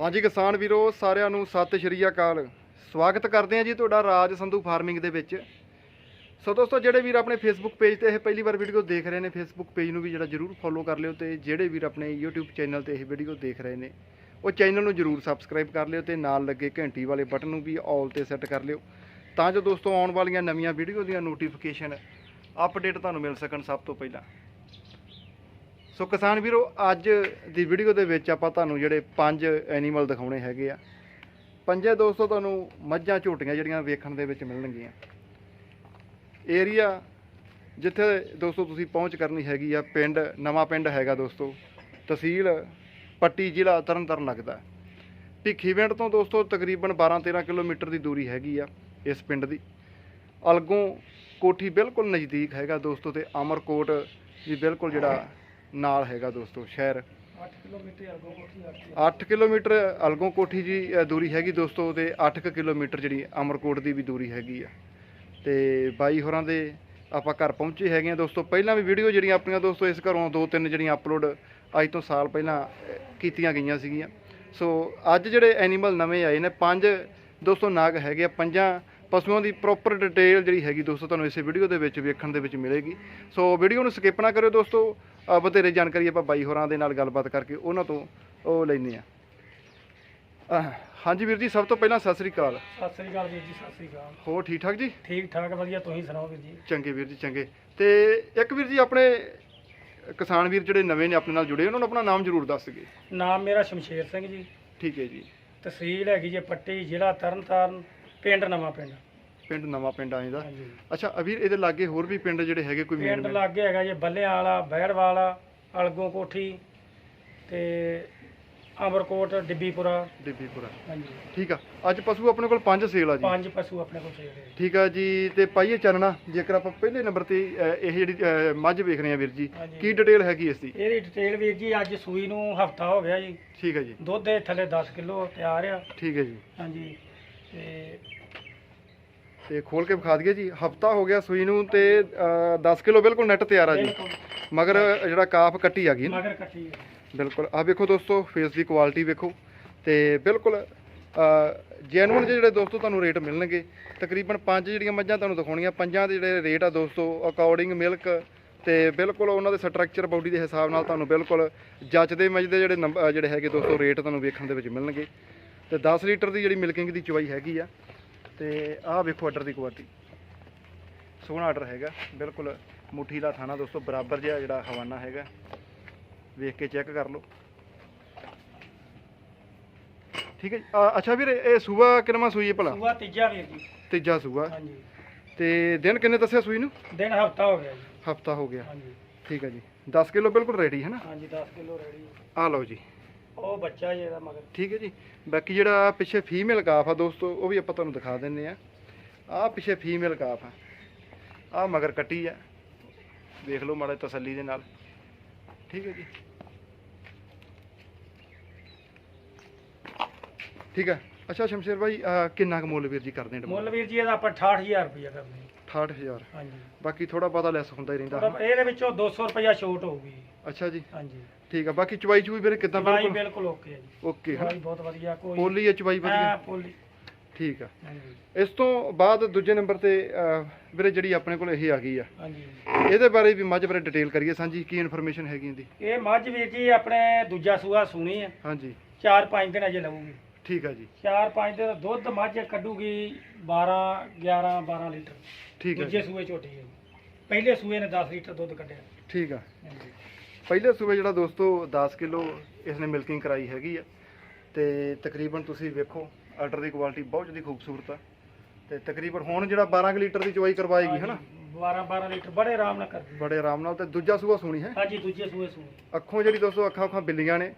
ਹਾਂਜੀ ਕਿਸਾਨ ਵੀਰੋ, ਸਾਰਿਆਂ ਨੂੰ ਸਤਿ ਸ਼੍ਰੀ ਅਕਾਲ। ਸਵਾਗਤ ਕਰਦੇ ਹਾਂ ਜੀ ਤੁਹਾਡਾ ਰਾਜ ਸੰਧੂ ਫਾਰਮਿੰਗ ਦੇ ਵਿੱਚ। ਸੋ ਦੋਸਤੋ, ਜਿਹੜੇ ਵੀਰ ਆਪਣੇ ਫੇਸਬੁੱਕ ਪੇਜ ਤੇ ਇਹ ਪਹਿਲੀ ਵਾਰ ਵੀਡੀਓ ਦੇਖ ਰਹੇ ਨੇ ਫੇਸਬੁੱਕ ਪੇਜ ਨੂੰ ਵੀ ਜਿਹੜਾ ਜਰੂਰ ਫੋਲੋ ਕਰ ਲਿਓ ਤੇ ਜਿਹੜੇ ਵੀਰ ਆਪਣੇ YouTube ਚੈਨਲ ਤੇ ਇਹ ਵੀਡੀਓ ਦੇਖ ਰਹੇ ਨੇ, ਉਹ ਚੈਨਲ ਨੂੰ ਜਰੂਰ ਸਬਸਕ੍ਰਾਈਬ ਕਰ ਲਿਓ ਤੇ ਨਾਲ ਲੱਗੇ ਘੰਟੀ ਵਾਲੇ ਬਟਨ ਨੂੰ ਵੀ ਆਲ ਤੇ ਸੈੱਟ ਕਰ ਲਿਓ। ਤਾਂ ਜੋ ਦੋਸਤੋ, ਆਉਣ ਵਾਲੀਆਂ ਨਵੀਆਂ ਵੀਡੀਓ ਦੀਆਂ ਨੋਟੀਫਿਕੇਸ਼ਨ ਅਪਡੇਟ ਤੁਹਾਨੂੰ ਮਿਲ ਸਕਣ ਸਭ ਤੋਂ ਪਹਿਲਾਂ। ਸੋ ਕਿਸਾਨ ਵੀਰੋ, ਅੱਜ ਦੀ ਵੀਡੀਓ ਦੇ ਵਿੱਚ ਆਪਾਂ ਤੁਹਾਨੂੰ ਜਿਹੜੇ ਪੰਜ ਐਨੀਮਲ ਦਿਖਾਉਣੇ ਹੈਗੇ ਆ। ਪੰਜੇ ਦੋਸਤੋ, ਤੁਹਾਨੂੰ ਮੱਝਾਂ, ਝੋਟੀਆਂ ਜਿਹੜੀਆਂ ਵੇਖਣ ਦੇ ਵਿੱਚ ਮਿਲਣਗੀਆਂ। ਏਰੀਆ ਜਿੱਥੇ ਦੋਸਤੋ ਤੁਸੀਂ ਪਹੁੰਚ ਕਰਨੀ ਹੈਗੀ ਆ, ਪਿੰਡ, ਨਵਾਂ ਪਿੰਡ ਹੈਗਾ ਦੋਸਤੋ। ਤਹਿਸੀਲ ਪੱਟੀ ਜ਼ਿਲ੍ਹਾ ਤਰਨਤਾਰਨ ਲੱਗਦਾ। ਭਿੱਖੀਵਿੰਡ ਤੋਂ ਦੋਸਤੋ ਤਕਰੀਬਨ 12-13 ਕਿਲੋਮੀਟਰ ਦੀ ਦੂਰੀ ਹੈਗੀ ਆ ਇਸ ਪਿੰਡ ਦੀ। ਅਲਗੋਂ ਕੋਠੀ ਬਿਲਕੁਲ ਨਜ਼ਦੀਕ ਹੈਗਾ ਦੋਸਤੋ ਤੇ ਅਮਰਕੋਟ ਵੀ ਬਿਲਕੁਲ ਜਿਹੜਾ ਨਾਲ ਹੈਗਾ ਦੋਸਤੋ ਸ਼ਹਿਰ। 8 ਕਿਲੋਮੀਟਰ ਅੱਗੋਂ ਕੋਠੀ ਆ 8 ਕਿਲੋਮੀਟਰ ਅਲਗੋਂ ਕੋਠੀ ਜੀ ਦੂਰੀ ਹੈਗੀ ਦੋਸਤੋ ਤੇ 8 ਕੁ ਕਿਲੋਮੀਟਰ ਜਿਹੜੀ ਅਮਰਕੋਟ ਦੀ ਵੀ ਦੂਰੀ ਹੈਗੀ ਆ। ਤੇ ਬਾਈ ਹੋਰਾਂ ਦੇ ਆਪਾਂ ਘਰ ਪਹੁੰਚੇ ਹੈਗੇ ਆ ਦੋਸਤੋ। ਪਹਿਲਾਂ ਵੀ ਵੀਡੀਓ ਜਿਹੜੀਆਂ ਆਪਣੀਆਂ ਦੋਸਤੋ ਇਸ ਘਰੋਂ ਦੋ ਤਿੰਨ ਜਿਹੜੀਆਂ ਅਪਲੋਡ ਅੱਜ ਤੋਂ ਸਾਲ ਪਹਿਲਾਂ ਕੀਤੀਆਂ ਗਈਆਂ ਸੀਗੀਆਂ। ਸੋ ਅੱਜ ਜਿਹੜੇ ਐਨੀਮਲ ਨਵੇਂ ਆਏ ਨੇ ਪੰਜ ਦੋਸਤੋ ਨਾਗ ਹੈਗੇ ਆ ਪੰਜਾਂ ਪਸ਼ੂਆਂ ਦੀ ਪ੍ਰੋਪਰ ਡਿਟੇਲ ਜਿਹੜੀ ਹੈਗੀ ਦੋਸਤੋ ਤੁਹਾਨੂੰ ਇਸੇ ਵੀਡੀਓ ਦੇ ਵਿੱਚ ਵੇਖਣ ਦੇ ਵਿੱਚ ਮਿਲੇਗੀ। ਸੋ ਵੀਡੀਓ ਨੂੰ ਸਕਿਪ ਨਾ ਕਰਿਓ ਦੋਸਤੋ। ਅ, ਬਥੇਰੇ ਜਾਣਕਾਰੀ ਆਪਾਂ ਬਾਈ ਹੋਰਾਂ ਦੇ ਨਾਲ ਗੱਲਬਾਤ ਕਰਕੇ ਉਹਨਾਂ ਤੋਂ ਉਹ ਲੈਂਦੇ ਆ ਅਹ, ਹਾਂਜੀ ਵੀਰ ਜੀ ਸਭ ਤੋਂ ਪਹਿਲਾਂ ਸਤਿ ਸ੍ਰੀ ਅਕਾਲ। ਸਤਿ ਸ੍ਰੀ ਅਕਾਲ ਵੀਰ ਜੀ ਸਤਿ ਸ੍ਰੀ ਅਕਾਲ। ਹੋਰ ਠੀਕ ਠਾਕ ਜੀ? ਠੀਕ ਠਾਕ ਵਧੀਆ ਤੁਸੀਂ ਸੁਣਾਓ ਵੀਰ ਜੀ? ਚੰਗੇ ਵੀਰ ਜੀ ਚੰਗੇ। ਤੇ ਇੱਕ ਵੀਰ ਜੀ ਆਪਣੇ ਕਿਸਾਨ ਵੀਰ ਜਿਹੜੇ ਨਵੇਂ ਨੇ ਆਪਣੇ ਨਾਲ ਜੁੜੇ ਉਹਨਾਂ ਨੂੰ ਆਪਣਾ ਨਾਮ ਜ਼ਰੂਰ ਦੱਸ ਦਈਏ ਨਾਮ ਮੇਰਾ ਸ਼ਮਸ਼ੇਰ ਸਿੰਘ ਜੀ। ਠੀਕ ਹੈ ਜੀ। ਤਹਿਸੀਲ ਹੈਗੀ ਜੇ ਪੱਟੀ ਜ਼ਿਲ੍ਹਾ ਤਰਨਤਾਰਨ ਪਿੰਡ ਨਵਾਂ ਪਿੰਡ। ਪਿੰਡ ਨਵਾਂ ਪਿੰਡ ਆਏ ਦਾ ਹਾਂਜੀ। ਅੱਛਾ ਅਵੀਰ ਇਹਦੇ ਲਾਗੇ ਹੋਰ ਵੀ ਪਿੰਡ ਜਿਹੜੇ ਹੈਗੇ ਕੋਈ ਪਿੰਡ ਮੇਨ ਲਾਗੇ ਹੈਗਾ ਜੇ ਬੱਲਿਆਂ ਵਾਲਾ ਬਹਿੜ ਵਾਲਾ ਅਲਗੋਂ ਕੋਠੀ ਤੇ ਅਮਰਕੋਟ ਡਿੱਬੀਪੁਰਾ। ਡਿੱਬੀਪੁਰਾ। ਹਾਂਜੀ। ਠੀਕ ਆ। ਅੱਜ ਪਸ਼ੂ ਆਪਣੇ ਕੋਲ ਪੰਜ ਸੇਲ ਆ ਜੀ। ਪੰਜ ਪਸ਼ੂ ਆਪਣੇ ਕੋਲ ਸੇਲ ਹੈ। ਠੀਕ ਆ ਜੀ ਤੇ ਪਾਈਏ ਚਾਨਣਾ ਜੇਕਰ ਆਪਾਂ ਪਹਿਲੇ ਨੰਬਰ ਤੇ ਇਹ ਜਿਹੜੀ ਮੱਝ ਵੇਖ ਰਹੇ ਆ ਵੀਰ ਜੀ ਹਾਂਜੀ। ਕੀ ਡਿਟੇਲ ਹੈਗੀ ਇਸ ਦੀ? ਇਹਦੀ ਡਿਟੇਲ ਵੀਰ ਜੀ ਅੱਜ ਸੂਈ ਨੂੰ ਹਫਤਾ ਹੋ ਗਿਆ ਜੀ। ਠੀਕ ਹੈ ਜੀ। ਦੁੱਧ ਦੇ ਥੱਲੇ 10 ਕਿਲੋ ਤਿਆਰ ਆ। ਠੀਕ ਹੈ ਜੀ। ਹਾਂਜੀ। ਤੇ ਤੇ ਖੋਲ ਕੇ ਵਿਖਾ ਦਈਏ ਜੀ। ਹਫਤਾ ਹੋ ਗਿਆ ਸੂਈ ਨੂੰ ਤੇ ਅਹ, 10 ਕਿਲੋ ਬਿਲਕੁਲ ਨੈਟ ਤਿਆਰ ਆ ਜੀ। ਮਗਰ ਜਿਹੜਾ ਕਾਫ ਕੱਟੀ ਆ ਗਈ ਨਾ। ਮਗਰ ਕੱਟੀ ਹੈ। ਬਿਲਕੁਲ। ਆ ਵੇਖੋ ਦੋਸਤੋ ਫੇਸ ਦੀ ਕੁਆਲਿਟੀ ਵੇਖੋ। ਤੇ ਬਿਲਕੁਲ ਜੈਨੂਨ ਜਿਹੜੇ ਦੋਸਤੋ ਤੁਹਾਨੂੰ ਰੇਟ ਮਿਲਣਗੇ। ਤਕਰੀਬਨ ਪੰਜ ਜਿਹੜੀਆਂ ਮੱਝਾਂ ਤੁਹਾਨੂੰ ਦਿਖਾਉਣੀਆਂ। ਪੰਜਾਂ ਦੇ ਜਿਹੜੇ ਰੇਟ ਆ ਦੋਸਤੋ ਅਕੋਰਡਿੰਗ ਮਿਲਕ ਤੇ ਬਿਲਕੁਲ ਉਹਨਾਂ ਦੇ ਸਟਰਕਚਰ ਬਾਡੀ ਦੇ ਹਿਸਾਬ ਨਾਲ ਤੁਹਾਨੂੰ ਬਿਲਕੁਲ ਜੱਚਦੇ ਮੱਝਦੇ ਜਿਹੜੇ ਜਿਹੜੇ ਹੈਗੇ ਦੋਸਤੋ ਰੇਟ ਤੁਹਾਨੂੰ ਵੇਖਣ ਦੇ ਵਿੱਚ ਮਿਲਣਗੇ। ਤੇ 10 ਲੀਟਰ ਦੀ ਜਿਹੜੀ ਮਿਲਕਿੰਗ ਦੀ ਚਵਾਈ ਹੈਗੀ ਆ ਤੇ ਆਹ ਵੇਖੋ ਆਰਡਰ ਦੀ ਕੁਆਲਿਟੀ ਸੋਹਣਾ ਆਰਡਰ ਹੈਗਾ ਬਿਲਕੁਲ ਮੁੱਠੀ ਦਾ ਥਾਣਾ ਦੋਸਤੋ ਬਰਾਬਰ ਜਿਹਾ ਜਿਹੜਾ ਹਵਾਨਾ ਹੈਗਾ। ਵੇਖ ਕੇ ਚੈੱਕ ਕਰ ਲਓ। ਠੀਕ ਹੈ ਅੱਛਾ ਵੀਰ ਇਹ ਸੂਆ ਕਿੰਨਵਾਂ ਸੂਈ ਹੈ ਭਲਾ? ਸੂਆ ਤੀਜਾ ਵੀਰ ਜੀ। ਤੀਜਾ ਸੂਆ। ਹਾਂਜੀ। ਤੇ ਦਿਨ ਕਿੰਨੇ ਦੱਸਿਆ ਸੂਈ ਨੂੰ? ਦਿਨ ਹਫਤਾ ਹੋ ਗਿਆ ਜੀ। ਹਫਤਾ ਹੋ ਗਿਆ। ਹਾਂਜੀ। ਠੀਕ ਹੈ ਜੀ। 10 ਕਿਲੋ ਬਿਲਕੁਲ ਰੈਡੀ ਹੈ ਨਾ? ਹਾਂਜੀ 10 ਕਿਲੋ ਰੈਡੀ ਆ ਲਓ ਜੀ। ਉਹ ਬੱਚਾ ਜੀ ਇਹਦਾ ਮਗਰ। ਠੀਕ ਹੈ ਜੀ। ਬਾਕੀ ਜਿਹੜਾ ਪਿੱਛੇ ਫੀਮੇਲ ਕਾਫ ਆ ਦੋਸਤੋ ਉਹ ਵੀ ਆਪਾਂ ਤੁਹਾਨੂੰ ਦਿਖਾ ਦਿੰਨੇ ਆ ਆ ਪਿੱਛੇ ਫੀਮੇਲ ਕਾਫ ਆ। ਆ ਮਗਰ ਕੱਟੀ ਆ। ਵੇਖ ਲਓ ਮਾੜਾ ਤਸੱਲੀ ਦੇ ਨਾਲ। ਠੀਕ ਹੈ ਜੀ। ਠੀਕ ਹੈ ਅੱਛਾ ਸ਼ਮਸ਼ੇਰ ਭਾਈ ਕਿੰਨਾ ਕੁ ਮੁੱਲ ਵੀਰ ਜੀ ਕਰਦੇ ਨੇ ਮੁੱਲ ਵੀਰ ਜੀ ਇਹਦਾ ਆਪਾਂ 68000 ਰੁਪਇਆ ਕਰਦੇ ਹਾਂ। 68000 ਹਾਂਜੀ। ਬਾਕੀ ਥੋੜਾ ਬਹੁਤਾ ਲੈਸ ਹੁੰਦਾ ਹੀ ਰਹਿੰਦਾ ਇਹਦੇ ਵਿੱਚੋਂ 200 ਰੁਪਇਆ ਛੋਟ ਹੋਊਗੀ। ਅੱਛਾ ਜੀ। ਹਾਂਜੀ। ਠੀਕ ਆ ਬਾਕੀ ਚਵਾਈ ਚੂਈ ਵੀਰੇ ਕਿਦਾਂ ਦਵਾਈ ਬਿਲਕੁਲ ਬਿਲਕੁਲ ਓਕੇ ਹੈ ਜੀ। ਓਕੇ ਦਵਾਈ ਹਾਂ ਬਹੁਤ ਵਧੀਆ ਕੋਈ ਪੋਲੀ ਹੈ ਚਵਾਈ ਹਾਂ ਵਧੀਆ ਪੋਲੀ। ਠੀਕ ਆ। ਹਾਂਜੀ। ਇਸ ਤੋਂ ਬਾਅਦ ਦੂਜੇ ਨੰਬਰ ਤੇ ਅਹ, ਵੀਰੇ ਜਿਹੜੀ ਆਪਣੇ ਕੋਲ ਇਹ ਆ ਗਈ ਆ। ਹਾਂਜੀ। ਇਹਦੇ ਬਾਰੇ ਵੀ ਮੱਝ ਬਾਰੇ ਡਿਟੇਲ ਕਰੀਏ ਸਾਂਝੀ ਕੀ ਇਨਫੋਰਮੇਸ਼ਨ ਹੈਗੀ ਇਹਦੀ? ਇਹ ਮੱਝ ਵੀਰ ਜੀ ਆਪਣੇ ਦੂਜਾ ਸੂਆ ਸੁਣੀ ਹੈ ਹਾਂਜੀ। 4-5 ਦਿਨ ਅਜੇ ਲਊਗੀ। ਠੀਕ ਆ ਜੀ। 4-5 ਦਿਨ ਦੁੱਧ ਮੱਝ ਕੱਢੂਗੀ 12 11 12 ਲੀਟਰ। ਠੀਕ ਆ ਦੂਜੇ ਜੀ। ਸੂਏ ਝੋਟੀ ਹੈ ਪਹਿਲੇ ਸੂਏ ਨੇ 10 ਲੀਟਰ ਦੁੱਧ ਕੱਢਿਆ। ਠੀਕ ਆ। ਹਾਂਜੀ। ਪਹਿਲੇ ਸੂਬੇ ਜਿਹੜਾ ਦੋਸਤੋ 10 ਕਿਲੋ ਇਸ ਨੇ ਮਿਲਕਿੰਗ ਕਰਾਈ ਹੈਗੀ ਆ। ਤੇ ਤਕਰੀਬਨ ਤੁਸੀਂ ਵੇਖੋ ਆਰਡਰ ਦੀ ਕੁਆਲਿਟੀ ਬਹੁਤ ਜ਼ਿਆਦਾ ਖੂਬਸੂਰਤ ਆ। ਤੇ ਤਕਰੀਬਨ ਹੁਣ ਜਿਹੜਾ 12 ਕੁ ਲੀਟਰ ਦੀ ਚਵਾਈ ਕਰਵਾਏਗੀ ਹੈ ਨਾ 12 12 ਲੀਟਰ ਬੜੇ ਆਰਾਮ ਨਾਲ ਕਰਦੀ ਬੜੇ ਆਰਾਮ ਨਾਲ ਤੇ ਦੂਜਾ ਸੂਆ ਸੋਣੀ ਹੈ। ਹਾਂਜੀ ਦੂਜੇ ਸੂਏ ਸੂਏ ਅੱਖੋਂ ਜਿਹੜੀ ਦੋਸਤੋ ਅੱਖਾਂ ਅੱਖਾਂ ਬਿੱਲੀਆਂ ਨੇ।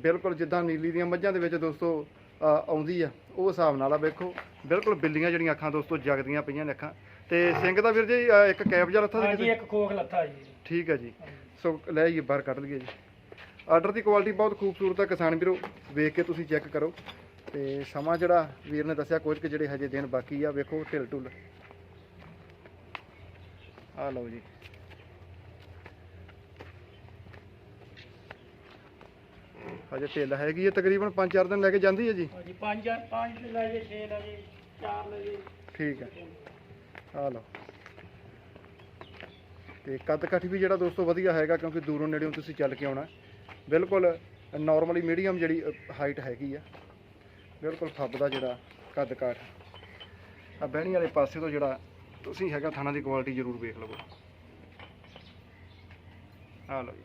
ਬਿਲਕੁਲ ਜਿੱਦਾਂ ਨੀਲੀ ਦੀਆਂ ਮੱਝਾਂ ਦੇ ਵਿੱਚ ਦੋਸਤੋ ਆਉਂਦੀ ਆ ਉਹ ਹਿਸਾਬ ਨਾਲ ਆ ਵੇਖੋ। ਬਿਲਕੁਲ ਬਿੱਲੀਆਂ ਜਿਹੜੀਆਂ ਅੱਖਾਂ ਦੋਸਤੋ ਜਗਦੀਆਂ ਪਈਆਂ ਨੇ ਅੱਖਾਂ। ਤੇ ਸਿੰਘ ਦਾ ਵੀਰ ਜੀ ਇੱਕ ਕੈਪ ਜਿਹਾ ਲੱਥਾ ਕਿਤੇ? ਇੱਕ ਖੋਖ ਲੱਥਾ ਜੀ। ਠੀਕ ਹੈ ਜੀ। ਸੋ ਲੈ ਆਈਏ ਬਾਹਰ ਕੱਢ ਲਈਏ ਜੀ। ਆਰਡਰ ਦੀ ਕੁਆਲਿਟੀ ਬਹੁਤ ਖੂਬਸੂਰਤ ਆ ਕਿਸਾਨ ਵੀਰੋ ਵੇਖ ਕੇ ਤੁਸੀਂ ਚੈੱਕ ਕਰੋ। ਤੇ ਸਮਾਂ ਜਿਹੜਾ ਵੀਰ ਨੇ ਦੱਸਿਆ ਕੁਝ ਕਿ ਜਿਹੜੇ ਹਜੇ ਦਿਨ ਬਾਕੀ ਆ ਵੇਖੋ ਢਿੱਲ ਢੁੱਲ। ਆ ਲਓ ਜੀ। ਹਜੇ ਢਿੱਲ ਹੈਗੀ ਹੈ ਤਕਰੀਬਨ 5-4 ਦਿਨ ਲੈ ਕੇ ਜਾਂਦੀ ਹੈ ਜੀ। ਹਾਂਜੀ ਪੰਜ ਪੰਜ ਤੇ ਲੈ ਜੇ 6 ਲੈ ਜੇ 4 ਲੈ ਜੇ ਠੀਕ ਹੈ ਆ ਲਓ। ਤੇ ਕੱਦ ਕਾਠੀ ਵੀ ਜਿਹੜਾ ਦੋਸਤੋ ਵਧੀਆ ਹੈਗਾ ਕਿਉਂਕਿ ਦੂਰੋਂ ਨੇੜਿਓਂ ਤੁਸੀਂ ਚੱਲ ਕੇ ਆਉਣਾ ਬਿਲਕੁਲ ਨਾਰਮਲੀ ਮੀਡੀਅਮ ਜਿਹੜੀ ਹਾਈਟ ਹੈਗੀ ਆ। ਬਿਲਕੁਲ ਫੱਬ ਦਾ ਜਿਹੜਾ ਕੱਦ ਕਾਠ ਆ ਬਹਿਣੀ ਵਾਲੇ ਪਾਸੇ ਤੋਂ ਜਿਹੜਾ ਤੁਸੀਂ ਹੈਗਾ ਥਾਣਾ ਦੀ ਕੁਆਲਿਟੀ ਜ਼ਰੂਰ ਵੇਖ ਲਵੋ। ਆ ਲਓ ਜੀ।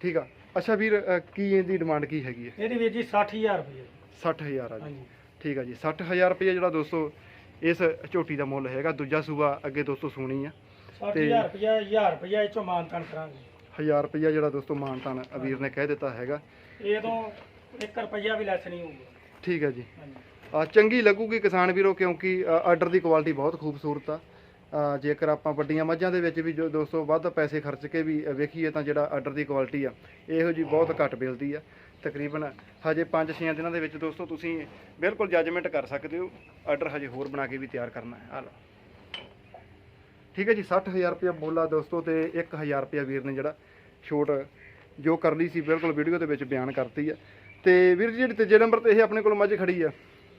ਠੀਕ ਆ। ਅੱਛਾ ਵੀਰ ਅ, ਕੀ ਇਹਦੀ ਡਿਮਾਂਡ ਕੀ ਹੈਗੀ ਹੈ ਇਹਦੀ ਵੀਰ ਜੀ 60000 ਰੁਪਏ 60000 ਆ ਜੀ। ਹਾਂਜੀ। ਠੀਕ ਆ ਜੀ। 60000 ਰੁਪਏ ਜਿਹੜਾ ਦੋਸਤੋ ਇਸ ਝੋਟੀ ਦਾ ਮੁੱਲ ਹੈਗਾ ਦੂਜਾ ਸੂਆ ਅੱਗੇ ਦੋਸਤੋ ਸੁਣੀ ਆ। 60000 ਰੁਪਏ 1000 ਰੁਪਏ ਇਹ ਚੋਂ ਮਾਨਤਾਨ ਕਰਾਂਗੇ। 1000 ਰੁਪਇਆ ਜਿਹੜਾ ਦੋਸਤੋ ਮਾਨਤਾਨ ਅਵੀਰ ਨੇ ਕਹਿ ਦਿੱਤਾ ਹੈਗਾ। ਇਹ ਤੋਂ 1 ਰੁਪਿਆ ਵੀ ਲੈਸ ਨਹੀਂ ਹੋਊਗਾ। ਠੀਕ ਹੈ ਜੀ। ਆ ਚੰਗੀ ਲੱਗੂਗੀ ਕਿਸਾਨ ਵੀਰੋ ਕਿਉਂਕਿ ਆਰਡਰ ਦੀ ਕੁਆਲਿਟੀ ਬਹੁਤ ਖੂਬਸੂਰਤ ਆ। ਜੇਕਰ ਆਪਾਂ ਵੱਡੀਆਂ ਮੱਝਾਂ ਦੇ ਵਿੱਚ ਵੀ ਜੋ ਦੋਸਤੋ ਵੱਧ ਪੈਸੇ ਖਰਚ ਕੇ ਵੀ ਵੇਖੀਏ ਤਾਂ ਜਿਹੜਾ ਆਰਡਰ ਦੀ ਕੁਆਲਿਟੀ ਆ ਇਹੋ ਜੀ ਬਹੁਤ ਘੱਟ ਮਿਲਦੀ ਆ। ਤਕਰੀਬਨ ਹਜੇ 5-6 ਦਿਨਾਂ ਦੇ ਵਿੱਚ ਦੋਸਤੋ ਤੁਸੀਂ ਬਿਲਕੁਲ ਜੱਜਮੈਂਟ ਕਰ ਸਕਦੇ ਹੋ। ਆਰਡਰ ਹਜੇ ਹੋਰ ਬਣਾ ਕੇ ਵੀ ਤਿਆਰ ਕਰਨਾ ਹੈ। ਆ ਲਓ। ਠੀਕ ਹੈ ਜੀ 60000 ਰੁਪਇਆ ਮੁੱਲ ਆ ਦੋਸਤੋ ਤੇ 1000 ਰੁਪਇਆ ਵੀਰ ਨੇ ਜਿਹੜਾ ਛੋਟ ਜੋ ਕਰ ਲਈ ਸੀ ਬਿਲਕੁਲ ਵੀਡੀਓ ਦੇ ਵਿੱਚ ਬਿਆਨ ਕਰਤੀ ਆ। ਤੇ ਵੀਰ ਜੀ ਜਿਹੜੀ ਤੀਜੇ ਨੰਬਰ ਤੇ ਇਹ ਆਪਣੇ ਕੋਲ ਮੱਝ ਖੜੀ ਆ।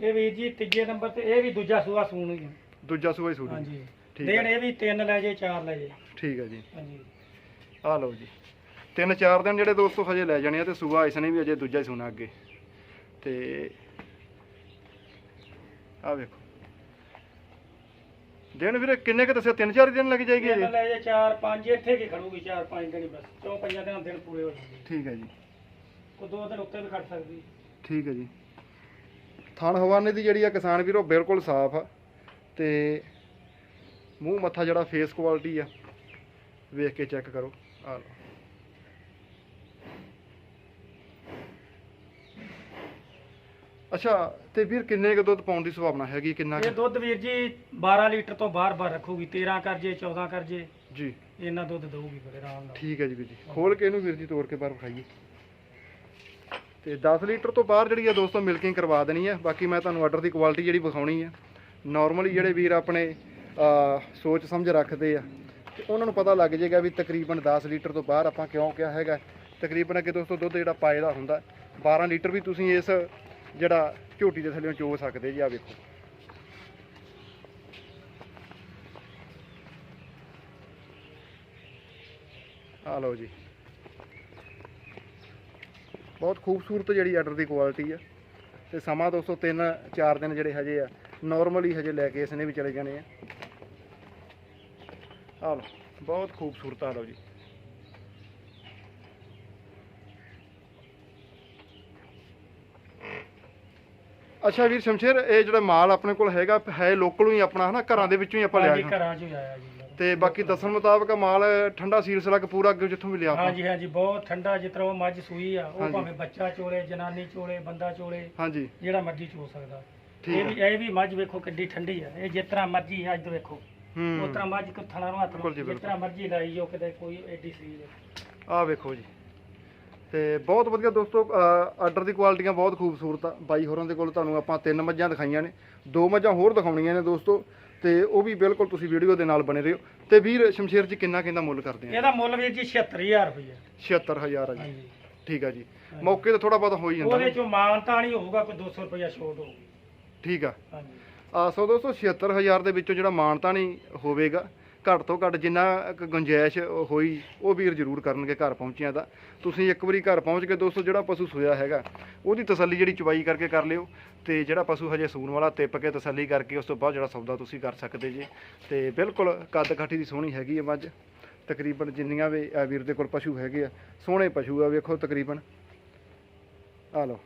ਇਹ ਵੀਰ ਜੀ ਤੀਜੇ ਨੰਬਰ ਤੇ ਇਹ ਵੀ ਦੂਜਾ ਸੂਆ ਸੂਣ ਹੀ ਆ। ਦੂਜਾ ਸੂਆ ਹੀ ਸੂੜੀ ਹਾਂਜੀ। ਠੀਕ ਦੇਣ ਹੈ ਇਹ ਵੀ ਤਿੰਨ ਲੈ ਜੇ ਚਾਰ ਲੈ ਜੇ। ਠੀਕ ਹੈ ਜੀ। ਹਾਂਜੀ। ਆ ਲਓ ਜੀ। ਤਿੰਨ ਚਾਰ ਦਿਨ ਜਿਹੜੇ ਦੋਸਤੋ ਹਜੇ ਲੈ ਜਾਣੇ ਆ ਤੇ ਸੂਆ ਇਸ ਨੇ ਵੀ ਅਜੇ ਦੂਜਾ ਹੀ ਸੂਣਾ ਅੱਗੇ। ਤੇ ਆ ਵੇਖੋ। ਦਿਨ ਵੀਰੇ ਕਿੰਨੇ ਕੁ ਦੱਸਿਆ? ਤਿੰਨ ਚਾਰ ਦਿਨ ਲੱਗ ਜਾਏਗੀ ਅਜੇ ਲੈ ਜੇ ਚਾਰ ਪੰਜ ਇੱਥੇ ਕੀ ਖੜੂਗੀ ਚਾਰ ਪੰਜ ਦਿਨ ਹੀ ਬਸ। ਚੌਂ ਪੰਜਾਂ ਦਿਨਾਂ ਦਿਨ ਪੂਰੇ ਹੋ ਜਾਣਗੇ। ਠੀਕ ਹੈ ਜੀ। ਕੋਈ ਦੋ ਦਿਨ ਉੱਤੇ ਵੀ ਖੜ ਸਕਦੀ। ਠੀਕ ਹੈ ਜੀ। ਥਣ ਹਵਾਨੇ ਦੀ ਜਿਹੜੀ ਆ ਕਿਸਾਨ ਵੀਰੋ ਬਿਲਕੁਲ ਸਾਫ਼ ਆ ਤੇ ਮੂੰਹ ਮੱਥਾ ਜਿਹੜਾ ਫੇਸ ਕੁਆਲਿਟੀ ਆ ਵੇਖ ਕੇ ਚੈੱਕ ਕਰੋ। ਆ ਲਓ। ਅੱਛਾ ਤੇ ਵੀਰ ਕਿੰਨੇ ਕੁ ਦੁੱਧ ਪਾਉਣ ਦੀ ਸੰਭਾਵਨਾ ਹੈਗੀ ਕਿੰਨਾ ਇਹ ਕੁ? ਦੁੱਧ ਵੀਰ ਜੀ 12 ਲੀਟਰ ਤੋਂ ਬਾਹਰ-ਬਾਹਰ ਰੱਖੂਗੀ 13 ਕਰ ਜੇ 14 ਕਰ ਜੇ ਜੀ। ਇੰਨਾ ਦੁੱਧ ਦਊਗੀ ਬੜੇ ਆਰਾਮ ਨਾਲ। ਠੀਕ ਹੈ ਜੀ ਵੀਰ ਜੀ। ਖੋਲ ਕੇ ਇਹਨੂੰ ਵੀਰ ਜੀ ਤੋੜ ਕੇ ਬਾਹਰ ਵਿਖਾਈਏ। ਤੇ 10 ਲੀਟਰ ਤੋਂ ਬਾਹਰ ਜਿਹੜੀ ਆ ਦੋਸਤੋ ਮਿਲਕਿੰਗ ਕਰਵਾ ਦੇਣੀ ਆ। ਬਾਕੀ ਮੈਂ ਤੁਹਾਨੂੰ ਆਰਡਰ ਦੀ ਕੁਆਲਿਟੀ ਜਿਹੜੀ ਵਿਖਾਉਣੀ ਆ। ਨਾਰਮਲੀ ਜਿਹੜੇ ਵੀਰ ਆਪਣੇ ਅਹ, ਸੋਚ ਸਮਝ ਰੱਖਦੇ ਆ ਤੇ ਉਹਨਾਂ ਨੂੰ ਪਤਾ ਲੱਗ ਜਾਏਗਾ ਵੀ ਤਕਰੀਬਨ 10 ਲੀਟਰ ਤੋਂ ਬਾਹਰ ਆਪਾਂ ਕਿਉਂ ਕਿਹਾ ਹੈਗਾ। ਤਕਰੀਬਨ ਅੱਗੇ ਦੋਸਤੋ ਦੁੱਧ ਜਿਹੜਾ ਪਾਏ ਦਾ ਹੁੰਦਾ 12 ਲੀਟਰ ਵੀ ਤੁਸੀਂ ਇਸ ਜਿਹੜਾ ਝੋਟੀ ਦੇ ਥੱਲੇੋਂ ਚੋ ਸਕਦੇ ਜੀ ਆ ਵੇਖੋ। ਆ ਲਓ ਜੀ। ਬਹੁਤ ਖੂਬਸੂਰਤ ਜਿਹੜੀ ਆਰਡਰ ਦੀ ਕੁਆਲਿਟੀ ਆ। ਤੇ ਸਮਾਂ ਦੋਸਤੋ 3 4 ਦਿਨ ਜਿਹੜੇ ਹਜੇ ਆ ਨਾਰਮਲੀ ਹਜੇ ਲੈ ਕੇ ਇਸ ਨੇ ਵੀ ਚਲੇ ਜਾਣੇ ਆ। ਆ ਲਓ, ਬਹੁਤ ਖੂਬਸੂਰਤ ਆ ਲਓ ਜੀ। ਅੱਛਾ ਵੀਰ ਸ਼ਮਸ਼ੇਰ ਇਹ ਜਿਹੜਾ ਮਾਲ ਆਪਣੇ ਕੋਲ ਹੈਗਾ ਹੈ ਲੋਕਲ ਹੀ ਆਪਣਾ ਹਨਾ? ਘਰਾਂ ਦੇ ਵਿੱਚੋਂ ਹੀ ਆਪਾਂ ਲਿਆ ਹਾਂਜੀ ਜੀ ਘਰਾਂ 'ਚ ਹੀ ਆਇਆ ਜੀ। ਤੇ ਬਾਕੀ ਦੱਸਣ ਮੁਤਾਬਕ ਮਾਲ ਠੰਡਾ ਸੀਲ ਸਲਗ ਪੂਰਾ ਅੱਗੇ ਜਿੱਥੋਂ ਵੀ ਲਿਆ ਆਪਾਂ। ਹਾਂਜੀ ਹਾਂਜੀ ਬਹੁਤ ਠੰਡਾ ਜਿਸ ਤਰ੍ਹਾਂ ਉਹ ਮੱਝ ਸੂਈ ਆ ਉਹ ਹਾਂਜੀ। ਭਾਵੇਂ ਬੱਚਾ ਚੋਲੇ ਜਨਾਨੀ ਚੋਲੇ ਬੰਦਾ ਚੋਲੇ ਹਾਂਜੀ। ਜਿਹੜਾ ਮਰਜ਼ੀ ਚੋ ਸਕਦਾ। ਠੀਕ ਇਹ। ਵੀ ਇਹ ਵੀ ਮੱਝ ਵੇਖੋ ਕਿੱਡੀ ਠੰਡੀ ਆ। ਇਹ ਜਿਸ ਤਰ੍ਹਾਂ ਮਰਜ਼ੀ ਅੱਜ ਵੇਖੋ। ਉਸ ਹੂੰ ਤਰ੍ਹਾਂ ਮੱਝ ਕੋ ਥਣਾ ਨੂੰ ਹੱਥ ਬਿਲਕੁਲ ਜੀ, ਜਿਸ ਤਰ੍ਹਾਂ ਮਰਜ਼ੀ ਲਾਈ ਜੋ ਕਿਤੇ ਕੋਈ ਐਡੀ ਸਰੀਰ ਆਹ ਵੇਖੋ ਜੀ। ਤੇ ਬਹੁਤ ਵਧੀਆ ਦੋਸਤੋ ਆਰਡਰ ਦੀ ਕੁਆਲਿਟੀਆਂ ਬਹੁਤ ਖੂਬਸੂਰਤ ਆ। ਬਾਈ ਹੋਰਾਂ ਦੇ ਕੋਲ ਤੁਹਾਨੂੰ ਆਪਾਂ ਤਿੰਨ ਮੱਝਾਂ ਦਿਖਾਈਆਂ ਨੇ। ਦੋ ਮੱਝਾਂ ਹੋਰ ਦਿਖਾਉਣੀਆਂ ਨੇ ਦੋਸਤੋ ਤੇ ਉਹ ਵੀ ਬਿਲਕੁਲ ਤੁਸੀਂ ਵੀਡੀਓ ਦੇ ਨਾਲ ਬਣੇ ਰਹੋ। ਤੇ ਵੀਰ ਸ਼ਮਸ਼ੇਰ ਜੀ ਕਿੰਨਾ ਕਿੰਨਾ ਮੁੱਲ ਕਰਦੇ ਆ? ਇਹਦਾ ਮੁੱਲ ਵੀਰ ਜੀ 76000 ਰੁਪਏ 76000 ਆ ਜੀ। ਠੀਕ ਆ ਜੀ। ਮੌਕੇ ਤੇ ਥੋੜਾ ਬਹੁਤ ਹੋ ਹੀ ਜਾਂਦਾ ਉਹਦੇ। ਚੋਂ ਮਾਨਤਾ ਨਹੀਂ ਹੋਊਗਾ ਕੋਈ 200 ਰੁਪਇਆ ਛੋਟ ਹੋਊਗੀ। ਠੀਕ ਆ। ਹਾਂਜੀ। ਆ ਸੋ ਦੋਸਤੋ 76000 ਦੇ ਵਿੱਚੋਂ ਜਿਹੜਾ ਮਾਨਤਾ ਨਹੀਂ ਹੋਵੇਗਾ ਘੱਟ ਤੋਂ ਘੱਟ ਜਿੰਨਾ ਕੁ ਗੁੰਜਾਇਸ਼ ਹੋਈ ਉਹ ਵੀਰ ਜ਼ਰੂਰ ਕਰਨਗੇ ਘਰ ਪਹੁੰਚਿਆਂ ਦਾ। ਤੁਸੀਂ ਇੱਕ ਵਾਰੀ ਘਰ ਪਹੁੰਚ ਕੇ ਦੋਸਤੋ ਜਿਹੜਾ ਪਸ਼ੂ ਸੋਇਆ ਹੈਗਾ ਉਹਦੀ ਤਸੱਲੀ ਜਿਹੜੀ ਚਵਾਈ ਕਰਕੇ ਕਰ ਲਿਓ ਤੇ ਜਿਹੜਾ ਪਸ਼ੂ ਹਜੇ ਸੂਣ ਵਾਲਾ ਤਿੱਪ ਕੇ ਤਸੱਲੀ ਕਰਕੇ ਉਸ ਤੋਂ ਬਾਅਦ ਜਿਹੜਾ ਸੌਦਾ ਤੁਸੀਂ ਕਰ ਸਕਦੇ ਜੇ। ਤੇ ਬਿਲਕੁਲ ਕੱਦ ਕਾਠੀ ਦੀ ਸੋਹਣੀ ਹੈਗੀ ਹੈ ਮੱਝ। ਤਕਰੀਬਨ ਜਿੰਨੀਆਂ ਵੀ ਅ, ਵੀਰ ਦੇ ਕੋਲ ਪਸ਼ੂ ਹੈਗੇ ਆ ਸੋਹਣੇ ਪਸ਼ੂ ਆ ਵੇਖੋ ਤਕਰੀਬਨ। ਆ ਲਓ।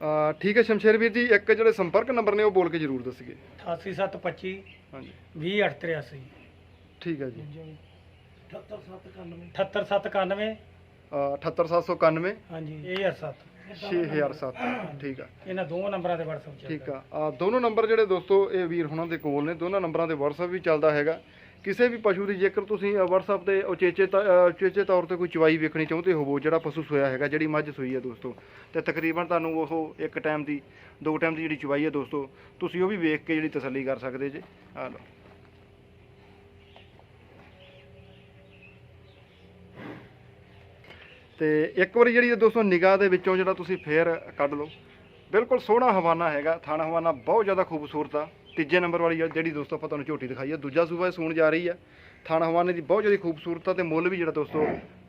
ਅ, ਠੀਕ ਹੈ ਸ਼ਮਸ਼ੇਰ ਵੀਰ ਜੀ ਇੱਕ ਜਿਹੜੇ ਸੰਪਰਕ ਨੰਬਰ ਨੇ ਉਹ ਬੋਲ ਕੇ ਜ਼ਰੂਰ ਦੱਸੀਏ। 88725 ਹਾਂਜੀ। 20883 ਠੀਕ ਹੈ ਜੀ। 78791 78791 ਅ, 78791 ਹਾਂਜੀ ਇਹ 7 6007 ਠੀਕ ਆ। ਇਹਨਾਂ ਦੋ ਨੰਬਰਾਂ ਤੇ WhatsApp ਚੱਲਦਾ। ਠੀਕ ਆ। ਆ ਦੋਨੋਂ ਨੰਬਰ ਜਿਹੜੇ ਦੋਸਤੋ ਇਹ ਵੀਰ ਹੁਣਾਂ ਦੇ ਕੋਲ ਨੇ ਦੋਨਾਂ ਨੰਬਰਾਂ ਤੇ WhatsApp ਵੀ ਚੱਲਦਾ ਹੈਗਾ। ਕਿਸੇ ਵੀ ਪਸ਼ੂ ਦੀ ਜੇਕਰ ਤੁਸੀਂ ਅ, WhatsApp ਤੇ ਉਚੇਚੇ ਤ- ਉਚੇਚੇ ਤੌਰ ਤੇ ਕੋਈ ਚਵਾਈ ਵੇਖਣੀ ਚਾਹੁੰਦੇ ਹੋਵੋ ਜਿਹੜਾ ਪਸ਼ੂ ਸੋਇਆ ਹੈਗਾ ਜਿਹੜੀ ਮੱਝ ਸੂਈ ਹੈ ਦੋਸਤੋ ਤੇ ਤਕਰੀਬਨ ਤੁਹਾਨੂੰ ਉਹ ਇੱਕ ਟਾਈਮ ਦੀ ਦੋ ਟਾਈਮ ਦੀ ਜਿਹੜੀ ਚਵਾਈ ਹੈ ਦੋਸਤੋ ਤੁਸੀਂ ਉਹ ਵੀ ਵੇਖ ਕੇ ਜਿਹੜੀ ਤਸੱਲੀ ਕਰ ਸਕਦੇ ਜੇ। ਆ ਲਓ। ਤੇ ਇੱਕ ਵਾਰੀ ਜਿਹੜੀ ਦੋਸਤੋ ਨਿਗਾਹ ਦੇ ਵਿੱਚੋਂ ਜਿਹੜਾ ਤੁਸੀਂ ਫੇਰ ਕੱਢ ਲਓ। ਬਿਲਕੁਲ ਸੋਹਣਾ ਹਵਾਨਾ ਹੈਗਾ ਥਾਣਾ ਹਵਾਨਾ ਬਹੁਤ ਜ਼ਿਆਦਾ ਖੂਬਸੂਰਤ ਆ। ਤੀਜੇ ਨੰਬਰ ਵਾਲੀ ਜਿਹੜੀ ਦੋਸਤੋ ਆਪਾਂ ਤੁਹਾਨੂੰ ਝੋਟੀ ਦਿਖਾਈ ਆ ਦੂਜਾ ਸੂਬਾ ਸੂਣ ਜਾ ਰਹੀ ਆ। ਥਾਣਾ ਹਵਾਨੇ ਦੀ ਬਹੁਤ ਜ਼ਿਆਦਾ ਖੂਬਸੂਰਤ ਆ ਤੇ ਮੁੱਲ ਵੀ ਜਿਹੜਾ ਦੋਸਤੋ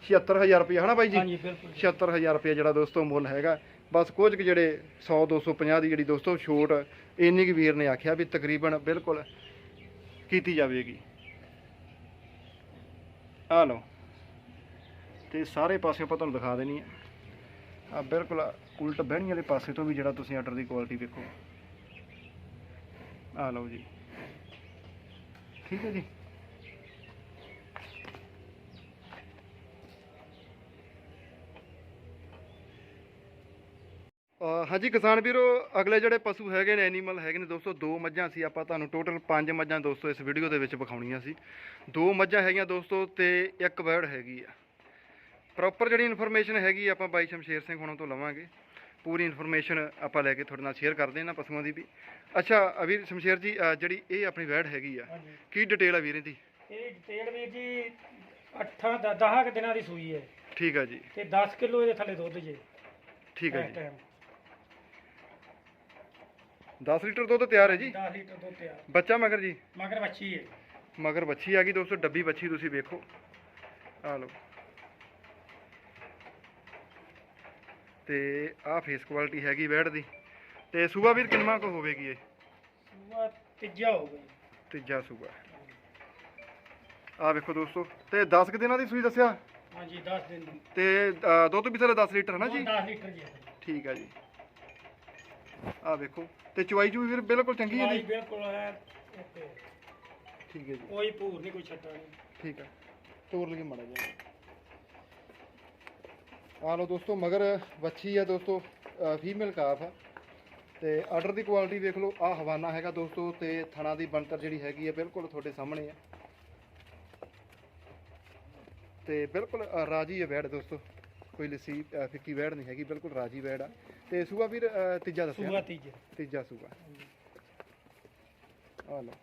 76000 ਰੁਪਏ ਹਨਾ ਬਾਈ ਜੀ? ਹਾਂਜੀ ਬਿਲਕੁਲ। 76000 ਰੁਪਏ ਜਿਹੜਾ ਦੋਸਤੋ ਮੁੱਲ ਹੈਗਾ। ਬਸ ਕੁਝ ਕੁ ਜਿਹੜੇ 100 250 ਦੀ ਜਿਹੜੀ ਦੋਸਤੋ ਛੋਟ ਇੰਨੀ ਕੁ ਵੀਰ ਨੇ ਆਖਿਆ ਵੀ ਤਕਰੀਬਨ ਬਿਲਕੁਲ ਕੀਤੀ ਜਾਵੇਗੀ। ਆ ਲਓ। ਤੇ ਸਾਰੇ ਪਾਸੇ ਆਪਾਂ ਤੁਹਾਨੂੰ ਦਿਖਾ ਦੇਣੀ ਹੈ ਆ ਬਿਲਕੁਲ ਉਲਟ ਬਹਿਣੀ ਵਾਲੇ ਪਾਸੇ ਤੋਂ ਵੀ ਜਿਹੜਾ ਤੁਸੀਂ ਆਰਡਰ ਦੀ ਕੁਆਲਿਟੀ ਵੇਖੋ। ਆ ਲਓ ਜੀ। ਠੀਕ ਹੈ ਜੀ। ਹਾਂਜੀ ਕਿਸਾਨ ਵੀਰੋ, ਅਗਲੇ ਜਿਹੜੇ ਪਸ਼ੂ ਹੈਗੇ ਨੇ ਐਨੀਮਲ ਹੈਗੇ ਨੇ ਦੋਸਤੋ, ਦੋ ਮੱਝਾਂ ਸੀ, ਆਪਾਂ ਤੁਹਾਨੂੰ ਟੋਟਲ ਪੰਜ ਮੱਝਾਂ ਦੋਸਤੋ ਇਸ ਵੀਡੀਓ ਦੇ ਵਿੱਚ ਵਿਖਾਉਣੀਆਂ ਸੀ। ਦੋ ਮੱਝਾਂ ਹੈਗੀਆਂ ਦੋਸਤੋ ਤੇ ਇੱਕ ਵੈੜ ਹੈਗੀ ਆ। ਪ੍ਰੋਪਰ ਜਿਹੜੀ ਇਨਫੋਰਮੇਸ਼ਨ ਹੈਗੀ ਆਪਾਂ ਬਾਈ ਸ਼ਮਸ਼ੇਰ ਸਿੰਘ ਹੁਣਾਂ ਤੋਂ ਲਵਾਂਗੇ। ਪੂਰੀ ਇਨਫੋਰਮੇਸ਼ਨ ਆਪਾਂ ਲੈ ਕੇ ਤੁਹਾਡੇ ਨਾਲ ਸ਼ੇਅਰ ਕਰਦੇ ਹਾਂ ਪਸ਼ੂਆਂ ਦੀ ਵੀ। ਅੱਛਾ ਅਵੀਰ ਸ਼ਮਸ਼ੇਰ ਜੀ ਜਿਹੜੀ ਇਹ ਆਪਣੀ ਵੈੜ ਹੈਗੀ ਆ ਹਾਂਜੀ। ਕੀ ਡਿਟੇਲ ਆ ਵੀਰ ਇਹਦੀ ਇਹ ਡਿਟੇਲ ਵੀਰ ਜੀ 8 10 ਕੁ ਦਿਨਾਂ ਦੀ ਸੂਈ ਹੈ। ਠੀਕ ਆ ਜੀ। ਤੇ 10 ਕਿਲੋ ਇਹਦੇ ਥੱਲੇ ਦੁੱਧ ਜੇ। ਠੀਕ ਆ ਜੀ। ਟਾਈਮ 10 ਲੀਟਰ ਦੁੱਧ ਤਿਆਰ ਹੈ ਜੀ? 10 ਲੀਟਰ ਦੁੱਧ ਤਿਆਰ। ਬੱਚਾ ਮਗਰ ਜੀ? ਮਗਰ ਬੱਚੀ ਹੈ। ਮਗਰ ਬੱਚੀ ਆ ਗਈ ਦੋਸਤੋ ਡੱਬੀ ਬੱਚੀ ਤੁਸੀਂ ਵੇਖੋ। ਆ ਲਓ। ਤੇ ਆਹ ਫੇਸ ਕੁਆਲਿਟੀ ਹੈਗੀ ਵੈੜ ਦੀ। ਤੇ ਸੂਆ ਵੀਰ ਕਿੰਨਾ ਕੁ ਹੋਵੇਗੀ ਇਹ? ਸੂਆ ਤੀਜਾ ਹੋ ਗਿਆ ਤੀਜਾ ਸੂਆ ਆ ਵੇਖੋ ਦੋਸਤੋ ਤੇ 10 ਕੁ ਦਿਨਾਂ ਦੀ ਸੂਈ ਦੱਸਿਆ? ਹਾਂਜੀ 10 ਦਿਨ ਦੀ। ਤੇ ਅ, ਦੁੱਧ ਵੀ ਥਲੇ 10 ਲੀਟਰ ਹੈ ਨਾ ਜੀ? 10 ਲੀਟਰ ਜੀ ਠੀਕ ਆ ਜੀ। ਆ ਵੇਖੋ ਤੇ ਚਵਾਈ ਚੂਈ ਵੀਰ ਬਿਲਕੁਲ ਚੰਗੀ ਹੈ ਜੀ? ਬਿਲਕੁਲ ਹੈ ਓਕੇ। ਠੀਕ ਹੈ ਜੀ। ਕੋਈ ਭੂਰ ਨਹੀਂ ਕੋਈ ਛੱਟਾ ਨਹੀਂ। ਠੀਕ ਹੈ। ਤੋਰ ਲਈਏ ਮੜਾ ਜੀ ਆ ਲਓ ਦੋਸਤੋ ਮਗਰ ਵੱਛੀ ਆ ਦੋਸਤੋ ਫੀਮੇਲ ਕਾਫ ਆ। ਤੇ ਆਰਡਰ ਦੀ ਕੁਆਲਿਟੀ ਵੇਖ ਲਓ ਆ ਹਵਾਨਾ ਹੈਗਾ ਦੋਸਤੋ ਤੇ ਥਣਾ ਦੀ ਬਣਤਰ ਜਿਹੜੀ ਹੈਗੀ ਆ ਬਿਲਕੁਲ ਤੁਹਾਡੇ ਸਾਹਮਣੇ ਆ। ਤੇ ਬਿਲਕੁਲ ਰਾਜੀ ਹੈ ਵੈੜ ਦੋਸਤੋ ਕੋਈ ਲੱਸੀ ਫਿੱਕੀ ਵੈੜ ਨਹੀਂ ਹੈਗੀ ਬਿਲਕੁਲ ਰਾਜੀ ਵੈੜ ਆ। ਤੇ ਸੂਆ ਵੀਰ ਤੀਜਾ ਦੱਸਿਆ। ਸੂਆ ਤੀਜਾ। ਤੀਜਾ ਸੂਆ। ਆ ਲਓ।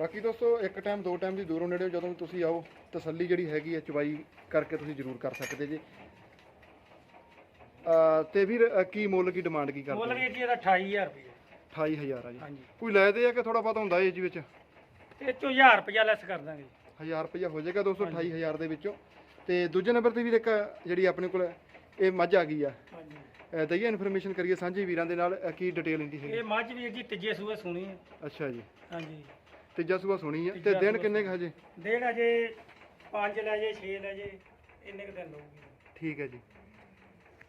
ਬਾਕੀ ਦੋਸਤੋ ਇੱਕ ਟਾਈਮ ਦੋ ਟਾਈਮ ਦੀ ਦੂਰੋਂ ਨੇੜੇ ਜਦੋਂ ਵੀ ਤੁਸੀਂ ਆਓ ਤਸੱਲੀ ਜਿਹੜੀ ਹੈਗੀ ਹੈ ਚਵਾਈ ਕਰਕੇ ਤੁਸੀਂ ਜ਼ਰੂਰ ਕਰ ਸਕਦੇ ਜੀ। ਅ ਤੇ ਵੀਰ ਕੀ ਮੁੱਲ ਕੀ ਡਿਮਾਂਡ ਕੀ ਮੁੱਲ ਕਰਦੇ ਵੀਰ ਜੀ ਇਹਦਾ 28000 ਰੁਪਏ। 28000 ਆ ਜੀ। ਹਾਂਜੀ। ਕੋਈ ਲੈ ਦੇ ਆ ਕਿ ਥੋੜਾ ਬਹੁਤਾ ਹੁੰਦਾ ਇਹ ਜੀ ਵਿੱਚ? ਇਹ ਚੋਂ 1000 ਰੁਪਇਆ ਲੈਸ ਕਰ ਦਾਂਗੇ। 1000 ਰੁਪਇਆ ਹੋ ਜਾਏਗਾ ਦੋਸਤੋ ਹਾਂਜੀ। 28000 ਦੇ ਵਿੱਚੋਂ। ਤੇ ਦੂਜੇ ਨੰਬਰ ਤੇ ਵੀਰ ਇੱਕ ਜਿਹੜੀ ਆਪਣੇ ਕੋਲ ਇਹ ਮੱਝ ਆ ਗਈ ਆ। ਹਾਂਜੀ। ਅ, ਦਈਏ ਇਨਫੋਰਮੇਸ਼ਨ ਕਰੀਏ ਸਾਂਝੇ ਵੀਰਾਂ ਦੇ ਨਾਲ ਕੀ ਡਿਟੇਲ ਇੰਦੀ ਹੈ ਇਹ ਮੱਝ ਵੀਰ ਜੀ ਤੀਜੇ ਸੂਏ ਸੁਣੀ ਹੈ। ਅੱਛਾ ਜੀ। ਹਾਂਜੀ। ਤੀਜਾ ਸੂਆ ਸੁਣੀ ਹੈ ਤੇ ਤੀਜਾ ਦਿਨ ਸੂਆ ਕਿੰਨੇ ਕੁ ਹਜੇ? ਡੇਢ ਅਜੇ 5 ਲੈ ਜੇ 6 ਲੈ ਜੇ ਇੰਨੇ ਕੁ ਦਿਨ ਲਊਗੀ ਠੀਕ ਹੈ ਜੀ।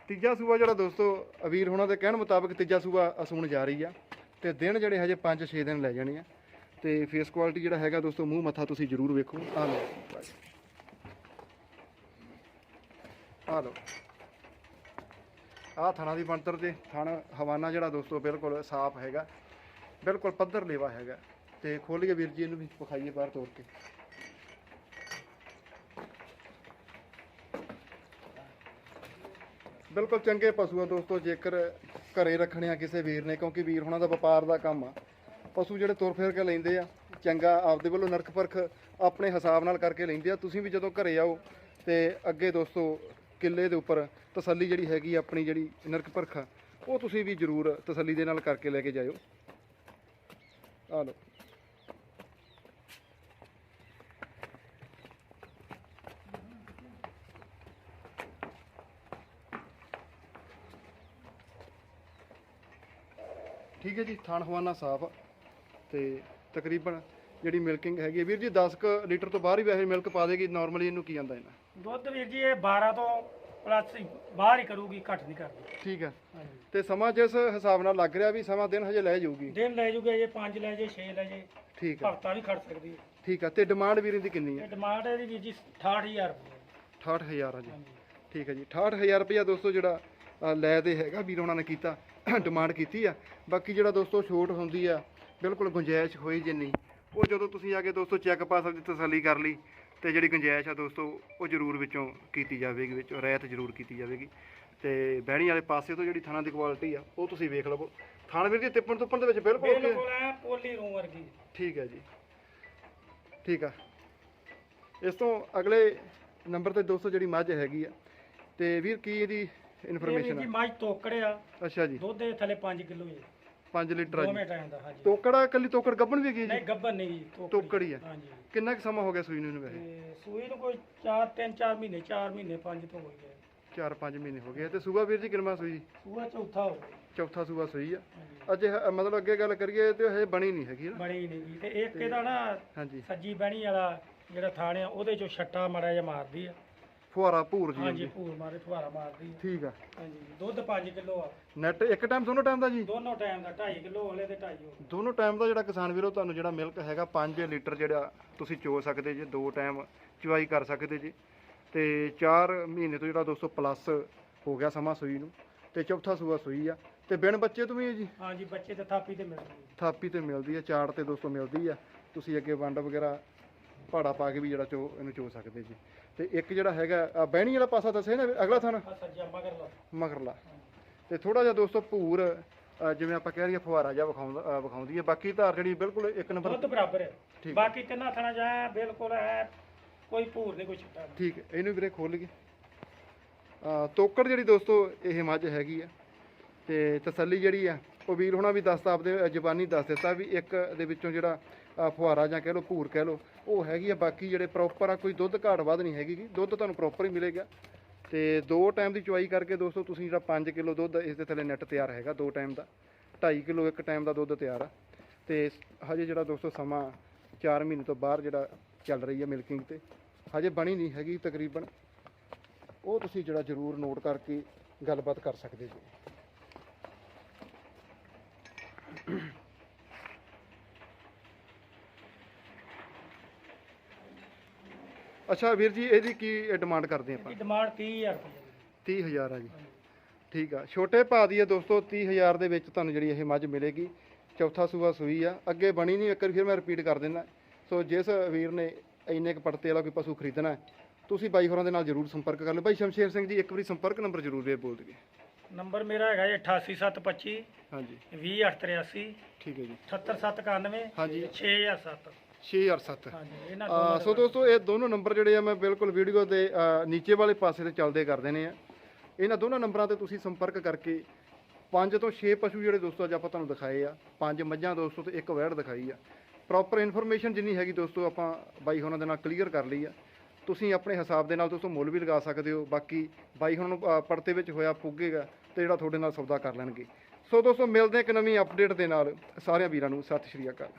ਤੀਜਾ ਸੂਆ ਜਿਹੜਾ ਦੋਸਤੋ ਅਵੀਰ ਹੋਣਾ ਦੇ ਕਹਿਣ ਮੁਤਾਬਕ ਤੀਜਾ ਸੂਆ ਅਸੂਣ ਜਾ ਰਹੀ ਆ ਤੇ ਦਿਨ ਜਿਹੜੇ ਹਜੇ 5-6 ਦਿਨ ਲੈ ਜਾਣੇ ਆ। ਤੇ ਫੇਸ ਕੁਆਲਿਟੀ ਜਿਹੜਾ ਹੈਗਾ ਦੋਸਤੋ ਮੂੰਹ ਮੱਥਾ ਤੁਸੀਂ ਜ਼ਰੂਰ ਵੇਖੋ। ਆ ਲਓ ਆ ਲਓ। ਆ ਥਣਾ ਦੀ ਬਣਤਰ ਤੇ ਥਣ ਹਵਾਨਾ ਜਿਹੜਾ ਦੋਸਤੋ ਬਿਲਕੁਲ ਸਾਫ਼ ਹੈਗਾ। ਬਿਲਕੁਲ ਪੱਧਰ ਲੇਵਾ ਹੈਗਾ। ਤੇ ਖੋਲੀਏ ਵੀਰ ਜੀ ਇਹਨੂੰ ਵੀ ਵਿਖਾਈਏ ਬਾਹਰ ਤੋੜ ਕੇ। ਬਿਲਕੁਲ ਚੰਗੇ ਪਸ਼ੂ ਆ ਦੋਸਤੋ, ਜੇਕਰ ਘਰੇ ਰੱਖਣੇ ਆ ਕਿਸੇ ਵੀਰ ਨੇ, ਕਿਉਂਕਿ ਵੀਰ ਹੁਣਾਂ ਦਾ ਵਪਾਰ ਦਾ ਕੰਮ ਆ। ਪਸ਼ੂ ਜਿਹੜੇ ਤੁਰ ਫਿਰ ਕੇ ਲੈਂਦੇ ਆ, ਚੰਗਾ ਆਪਦੇ ਵੱਲੋਂ ਨਰਕ ਪਰਖ ਆਪਣੇ ਹਿਸਾਬ ਨਾਲ ਕਰਕੇ ਲੈਂਦੇ ਆ। ਤੁਸੀਂ ਵੀ ਜਦੋਂ ਘਰੇ ਆਓ ਤੇ ਅੱਗੇ ਦੋਸਤੋ, ਕਿੱਲੇ ਦੇ ਉੱਪਰ ਤਸੱਲੀ ਜਿਹੜੀ ਹੈਗੀ ਆਪਣੀ ਜਿਹੜੀ ਨਰਕ ਪਰਖ ਉਹ ਤੁਸੀਂ ਵੀ ਜ਼ਰੂਰ ਤਸੱਲੀ ਦੇ ਨਾਲ ਕਰਕੇ ਲੈ ਕੇ ਜਾਇਓ। ਆ ਲਓ। ਠੀਕ ਹੈ ਜੀ ਥਾਣ ਹਵਾਨਾ ਸਾਫ਼ ਤੇ ਤਕਰੀਬਨ ਜਿਹੜੀ ਮਿਲਕਿੰਗ ਹੈਗੀ ਹੈ ਵੀਰ ਜੀ 10 ਕੁ ਲੀਟਰ ਤੋਂ ਬਾਹਰ ਹੀ ਵੈਸੇ ਮਿਲਕ ਪਾ ਦੇਗੀ ਨਾਰਮਲੀ ਇਹਨੂੰ ਕੀ ਆਂਦਾ ਇਹਨਾਂ ਦੁੱਧ ਵੀਰ ਜੀ ਇਹ 12 ਤੋਂ ਪਲੱਸ ਬਾਹਰ ਹੀ ਕਰੂਗੀ ਘੱਟ ਨਹੀਂ ਕਰਦੀ। ਠੀਕ ਹੈ। ਹਾਂਜੀ। ਤੇ ਸਮਾਂ ਜਿਸ ਹਿਸਾਬ ਨਾਲ ਲੱਗ ਰਿਹਾ ਵੀ ਸਮਾਂ ਦਿਨ ਹਜੇ ਲੈ ਜਾਊਗੀ? ਦਿਨ ਲੈ ਜੂਗੇ ਜੇ 5 ਲੈ ਜੇ 6 ਲੈ ਜੇ ਠੀਕ ਹੈ। ਹਫਤਾ ਵੀ ਖੜ ਸਕਦੀ ਹੈ। ਠੀਕ ਹੈ ਤੇ ਡਿਮਾਂਡ ਵੀਰ ਦੀ ਕਿੰਨੀ ਹੈ? ਇਹ ਡਿਮਾਂਡ ਇਹਦੀ ਵੀਰ ਜੀ 68000 ਰੁਪਏ। 68000 ਆ ਜੀ। ਹਾਂਜੀ। ਠੀਕ ਹੈ ਜੀ 68000 ਰੁਪਇਆ ਦੋਸਤੋ ਜਿਹੜਾ ਲੈ ਤੇ ਹੈਗਾ ਵੀਰ ਉਹਨਾਂ ਨੇ ਕੀਤਾ ਡਿਮਾਂਡ ਕੀਤੀ ਆ। ਬਾਕੀ ਜਿਹੜਾ ਦੋਸਤੋ ਛੋਟ ਹੁੰਦੀ ਆ ਬਿਲਕੁਲ ਗੁੰਜਾਇਸ਼ ਹੋਈ ਜਿੰਨੀ। ਉਹ ਜਦੋਂ ਤੁਸੀਂ ਆ ਕੇ ਦੋਸਤੋ ਚੈੱਕ ਪਾਸ ਦੀ ਤਸੱਲੀ ਕਰ ਲਈ ਤੇ ਜਿਹੜੀ ਗੁੰਜਾਇਸ਼ ਆ ਦੋਸਤੋ ਉਹ ਜ਼ਰੂਰ ਵਿੱਚੋਂ ਕੀਤੀ ਜਾਵੇਗੀ ਵਿੱਚੋਂ ਰਹਿਤ ਜ਼ਰੂਰ ਕੀਤੀ ਜਾਵੇਗੀ। ਤੇ ਬਹਿਣੀ ਵਾਲੇ ਪਾਸੇ ਤੋਂ ਜਿਹੜੀ ਥਾਣਾ ਦੀ ਕੁਆਲਿਟੀ ਆ ਉਹ ਤੁਸੀਂ ਵੇਖ ਲਵੋ। ਥਾਣ ਵੀਰ ਜੀ ਤਿੱਪਣ ਤੁੱਪਣ ਦੇ ਵਿੱਚ ਬਿਲਕੁਲ? ਬਿਲਕੁਲ ਐ ਪੋਲੀ ਰੂੰ ਵਰਗੀ। ਠੀਕ ਹੈ ਜੀ। ਠੀਕ ਆ। ਇਸ ਤੋਂ ਅਗਲੇ ਨੰਬਰ ਤੇ ਦੋਸਤੋ ਜਿਹੜੀ ਮੱਝ ਹੈਗੀ ਆ ਤੇ ਵੀਰ ਕੀ ਇਹਦੀ ਇਹ ਇਨਫੋਰਮੇਸ਼ਨ ਜੀ ਆ। ਮੱਝ ਤੋਕੜਿਆ ਅੱਛਾ ਜੀ। ਦੁੱਧ ਦੇ ਥੱਲੇ 5 ਕਿਲੋ ਹੈ 5 ਲੀਟਰ ਆ ਜੀ। ਦੋਵੇਂ ਟਾਈਮ ਦਾ ਹਾਂਜੀ। ਤੋਕੜਾ ਕੱਲੀ ਤੋਕੜ ਗੱਬਣ ਵੀ ਹੈਗੀ ਹੈ ਨਹੀਂ ਜੀ ਗੱਬਨ ਨਹੀਂ ਜੀ ਤੋਕੜੀ। ਤੋਕੜ ਹੀ ਆ। ਹਾਂਜੀ। ਕਿੰਨਾ ਕੁ ਸਮਾਂ ਹੋ ਗਿਆ ਸੂਈ ਨੂੰ ਇਹਨੂੰ ਵੈਸੇ? ਤੇ ਸੂਈ ਨੂੰ ਕੋਈ 4 3 4 ਮਹੀਨੇ 4 ਮਹੀਨੇ 5 ਤੋਂ ਹੋਈ ਹੈ 4-5 ਮਹੀਨੇ ਹੋ ਗਏ। ਆ ਤੇ ਸੂਬਾ ਵੀਰ ਜੀ ਕਿੰਨਾ ਸੂਈ? ਸੂਆ ਚੌਥਾ ਹੋ ਗਿਆ। ਚੌਥਾ ਸੂਬਾ ਸੂਈ ਆ। ਹਾਂਜੀ। ਅੱਜ ਇਹ- ਮਤਲਬ ਅੱਗੇ ਗੱਲ ਕਰੀਏ ਤੇ ਇਹ ਬਣੀ ਨਹੀਂ ਹੈਗੀ ਨਾ। ਬਣੀ ਨਹੀਂ ਜੀ। ਤੇ ਇੱਕ ਇਹਦਾ ਨਾ ਹਾਂਜੀ। ਸੱਜੀ ਬਹਿਣੀ ਵਾਲਾ ਜਿਹੜਾ ਥਾਣ ਆ ਉਹਦੇ ਚੋਂ ਛੱਟਾ ਮੜਾ ਜਿਹਾ ਮਾਰਦੀ ਆ। ਫੁਹਾਰਾ ਭੂਰ ਜੀ ਹਾਂਜੀ ਹੁੰਦੀ। ਭੂਰ ਮਾਰੇ ਫੁਹਾਰਾ ਮਾਰਦੀ ਆ। ਠੀਕ ਆ। ਹਾਂਜੀ ਦੁੱਧ 5 ਕਿਲੋ ਆ। ਨੈਟ ਇੱਕ ਟਾਈਮ ਦੋਨੋਂ ਟਾਈਮ ਦਾ ਜੀ? ਦੋਨੋਂ ਟਾਈਮ ਦਾ 2.5 ਕਿਲੋ ਵਾਲੇ ਤੇ 2.5 ਹੋ ਦੋਨੋਂ ਟਾਈਮ ਦਾ ਜਿਹੜਾ ਕਿਸਾਨ ਵੀਰੋ ਤੁਹਾਨੂੰ ਜਿਹੜਾ ਮਿਲਕ ਹੈਗਾ 5 ਲੀਟਰ ਜਿਹੜਾ ਤੁਸੀਂ ਚੋ ਸਕਦੇ ਜੇ ਦੋ ਟਾਈਮ ਚੁਆਈ ਕਰ ਸਕਦੇ ਜੇ। ਤੇ 4 ਮਹੀਨੇ ਤੋਂ ਜਿਹੜਾ 200 ਪਲੱਸ ਹੋ ਗਿਆ ਸਮਾਂ ਸੂਈ ਨੂੰ ਤੇ ਚੌਥਾ ਸੂਆ ਸੂਈ ਆ। ਤੇ ਬਿਨ ਬੱਚੇ ਤੋਂ ਵੀ ਹੈ ਜੀ? ਹਾਂਜੀ ਬੱਚੇ ਤੇ ਥਾਪੀ ਤੇ ਮਿਲਦੀ ਆ। ਥਾਪੀ ਤੇ ਮਿਲਦੀ ਆ ਚਾਰ ਤੇ 200 ਮਿਲਦੀ ਆ। ਤੁਸੀਂ ਅੱਗੇ ਵੰਡ ਵਗੈਰਾ ਪਹਾੜਾ ਪਾ ਕੇ ਵੀ ਜਿਹੜਾ ਚੋ ਇਹਨੂੰ ਚੋ ਸਕਦੇ ਜੀ। ਤੇ ਇੱਕ ਜਿਹੜਾ ਹੈਗਾ ਆ ਬਹਿਣੀ ਵਾਲਾ ਪਾਸਾ ਦੱਸਿਆ ਨਾ ਅਗਲਾ ਥਾਨ ਆ ਮਗਰਲਾ। ਤੇ ਥੋੜਾ ਜਿਹਾ ਦੋਸਤੋ ਭੂਰ ਜਿਵੇਂ ਆਪਾਂ ਕਹਿ ਰਹੀਏ ਫੁਹਾਰਾ ਜਿਹਾ ਵਿਖਾਉਂਦਾ ਵਿਖਾਉਂਦੀ ਹੈ। ਬਾਕੀ ਧਾਰ ਜਿਹੜੀ ਬਿਲਕੁਲ ਇੱਕ ਨੰਬਰ ਦੁੱਧ ਬਰਾਬਰ ਹੈ। ਬਾਕੀ ਤਿੰਨਾਂ ਥਣਾ ਜਾ ਬਿਲਕੁਲ ਹੈ ਕੋਈ ਭੂਰ ਨਹੀਂ ਕੋਈ ਛੱਟਾ। ਠੀਕ ਹੈ ਇਹਨੂੰ ਵੀਰੇ ਖੋਲ ਲਈਏ। ਆ ਤੋਕੜ ਜਿਹੜੀ ਦੋਸਤੋ ਇਹ ਮੱਝ ਹੈਗੀ ਆ। ਤੇ ਤਸੱਲੀ ਜਿਹੜੀ ਆ ਉਹ ਵੀਰ ਹੋਣਾ ਵੀ ਦੱਸਦਾ ਆਪਦੇ ਜ਼ਬਾਨੀ ਦੱਸ ਦਿੱਤਾ ਵੀ ਇੱਕ ਦੇ ਵਿੱਚੋਂ ਜਿਹੜਾ ਆ, ਫੁਹਾਰਾ ਜਾਂ ਕਹਿ ਲਓ, ਭੂਰ ਕਹਿ ਲਓ, ਉਹ ਹੈਗੀ ਆ। ਬਾਕੀ ਜਿਹੜੇ ਪ੍ਰੋਪਰ ਆ, ਕੋਈ ਦੁੱਧ ਘਾਟ ਵੱਧ ਨਹੀਂ ਹੈਗੀ ਗੀ। ਦੁੱਧ ਤੁਹਾਨੂੰ ਪ੍ਰੋਪਰ ਹੀ ਮਿਲੇਗਾ। ਤੇ ਦੋ ਟਾਈਮ ਦੀ ਚੁਆਈ ਕਰਕੇ ਦੋਸਤੋ, ਤੁਸੀਂ ਜਿਹੜਾ 5 ਕਿਲੋ ਦੁੱਧ ਇਸ ਦੇ ਥੱਲੇ ਨੈਟ ਤਿਆਰ ਹੈਗਾ, ਦੋ ਟਾਈਮ ਦਾ। 2.5 ਕਿਲੋ ਇੱਕ ਟਾਈਮ ਦਾ ਦੁੱਧ ਤਿਆਰ ਆ। ਤੇ ਹਜੇ ਜਿਹੜਾ ਦੋਸਤੋ, ਸਮਾਂ 4 ਮਹੀਨੇ ਤੋਂ ਬਾਹਰ ਜਿਹੜਾ ਚੱਲ ਰਹੀ ਹੈ ਮਿਲਕਿੰਗ ਤੇ, ਹਜੇ ਬਣੀ ਨਹੀਂ ਹੈਗੀ ਤਕਰੀਬਨ। ਉਹ ਤੁਸੀਂ ਜਿਹੜਾ ਜ਼ਰੂਰ ਨੋਟ ਕਰਕੇ ਗੱਲਬਾਤ ਕਰ ਸਕਦੇ ਜੀ। ਅੱਛਾ ਵੀਰ ਜੀ ਇਹਦੀ ਕੀ ਡਿਮਾਂਡ ਕਰਦੇ ਆਪਾਂ? ਇਹਦੀ ਡਿਮਾਂਡ 30000 ਰੁਪਏ 30000 ਆ ਜੀ। ਠੀਕ ਆ। ਛੋਟੇ ਭਾਅ ਦੀ ਹੈ ਦੋਸਤੋ 30000 ਦੇ ਵਿੱਚ ਤੁਹਾਨੂੰ ਜਿਹੜੀ ਇਹ ਮੱਝ ਮਿਲੇਗੀ। ਚੌਥਾ ਸੂਆ ਸੂਈ ਆ। ਅੱਗੇ ਬਣੀ ਨਹੀਂ ਇੱਕ ਵਾਰੀ ਫਿਰ ਮੈਂ ਰਿਪੀਟ ਕਰ ਦਿੰਦਾ। ਸੋ ਜਿਸ ਵੀਰ ਨੇ ਇੰਨੇ ਕੁ ਪੜਤੇ ਵਾਲਾ ਕੋਈ ਪਸ਼ੂ ਖਰੀਦਣਾ ਤੁਸੀਂ ਬਾਈ ਹੋਰਾਂ ਦੇ ਨਾਲ ਜ਼ਰੂਰ ਸੰਪਰਕ ਕਰ ਲਿਓ। ਬਾਈ ਸ਼ਮਸ਼ੇਰ ਸਿੰਘ ਜੀ ਇੱਕ ਵਾਰੀ ਸੰਪਰਕ ਨੰਬਰ ਜ਼ਰੂਰ ਦੇ ਬੋਲ ਦਈਏ। ਨੰਬਰ ਮੇਰਾ ਹੈਗਾ ਜੀ 88725 ਹਾਂਜੀ। 20883 ਠੀਕ ਹੈ ਜੀ। 78791 ਹਾਂਜੀ। 6007 6007 ਹਾਂਜੀ ਇਹਨਾਂ ਸੋ ਦੋਸਤੋ ਇਹ ਦੋਨੋਂ ਨੰਬਰ ਜਿਹੜੇ ਆ ਮੈਂ ਬਿਲਕੁਲ ਵੀਡੀਓ ਦੇ ਨੀਚੇ ਵਾਲੇ ਪਾਸੇ ਤੇ ਚੱਲਦੇ ਕਰ ਦੇਣੇ ਆ। ਇਹਨਾਂ ਦੋਨਾਂ ਨੰਬਰਾਂ ਤੇ ਤੁਸੀਂ ਸੰਪਰਕ ਕਰਕੇ ਪੰਜ ਤੋਂ 6 ਪਸ਼ੂ ਜਿਹੜੇ ਦੋਸਤੋ ਅੱਜ ਆਪਾਂ ਤੁਹਾਨੂੰ ਦਿਖਾਏ ਆ ਪੰਜ ਮੱਝਾਂ ਦੋਸਤੋ ਤੇ ਇੱਕ ਵਹਿੜ ਦਿਖਾਈ ਆ। ਪ੍ਰੋਪਰ ਇਨਫੋਰਮੇਸ਼ਨ ਜਿੰਨੀ ਹੈਗੀ ਦੋਸਤੋ ਆਪਾਂ ਬਾਈ ਹੋਣਾ ਦੇ ਨਾਲ ਕਲੀਅਰ ਕਰ ਲਈ ਆ। ਤੁਸੀਂ ਆਪਣੇ ਹਿਸਾਬ ਦੇ ਨਾਲ ਦੋਸਤੋ ਮੁੱਲ ਵੀ ਲਗਾ ਸਕਦੇ ਹੋ ਬਾਕੀ ਬਾਈ ਹੋਣਾ ਨੂੰ ਅ, ਪੜਤੇ ਵਿੱਚ ਹੋਇਆ ਪੁੱਗੇਗਾ ਤੇ ਜਿਹੜਾ ਤੁਹਾਡੇ ਨਾਲ ਸੌਦਾ ਕਰ ਲੈਣਗੇ। ਸੋ ਦੋਸਤੋ ਮਿਲਦੇ ਹਾਂ ਇੱਕ ਨਵੀਂ ਅਪਡੇਟ ਦੇ ਨਾਲ। ਸਾਰਿਆਂ ਵੀਰਾਂ ਨੂੰ ਸਤਿ ਸ਼੍ਰੀ ਅਕਾਲ।